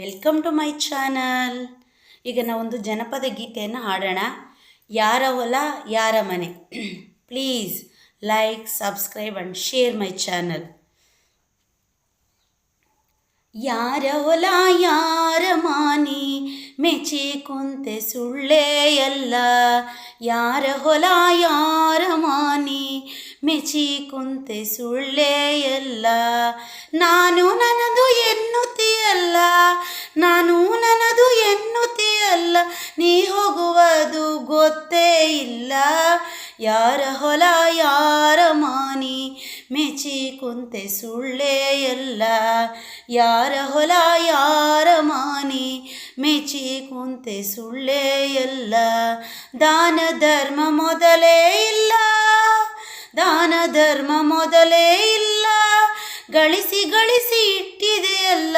Welcome to my channel ಈಗ ನಾವೊಂದು ಜನಪದ ಗೀತೆಯನ್ನು ಹಾಡೋಣ. ಯಾರ ಹೊಲ, ಯಾರ ಮನೆ? Please like subscribe and share my channel ಯಾರ ಹೊಲ, ಯಾರ ಮಾನಿ? ಮೆಚ್ಚಿ ಕುಂತೆ ಸುಳ್ಳೇ ಎಲ್ಲ. ಯಾರ ಹೊಲ, ಯಾರ ಮಾನಿ? ಮೆಚಿ ಕುಂತೆ ಸುಳ್ಳೇ ಎಲ್ಲ. ನಾನು ನನ್ನದು ಎನ್ನುತ್ತೀಯಲ್ಲ. ಇಲ್ಲ. ಯಾರ ಹೊಲ, ಯಾರ ಮಾನಿ, ಮೆಚ್ಚಿ ಕುಂತೆ ಸುಳ್ಳೇ ಎಲ್ಲ. ಯಾರ ಹೊಲ, ಯಾರ ಮಾನಿ, ಮೆಚ್ಚಿ ಕುಂತೆ ಸುಳ್ಳೇ ಎಲ್ಲ. ದಾನ ಧರ್ಮ ಮೊದಲೇ ಇಲ್ಲ. ದಾನ ಧರ್ಮ ಮೊದಲೇ ಇಲ್ಲ. ಗಳಿಸಿ ಗಳಿಸಿ ಇಟ್ಟಿದೆಯಲ್ಲ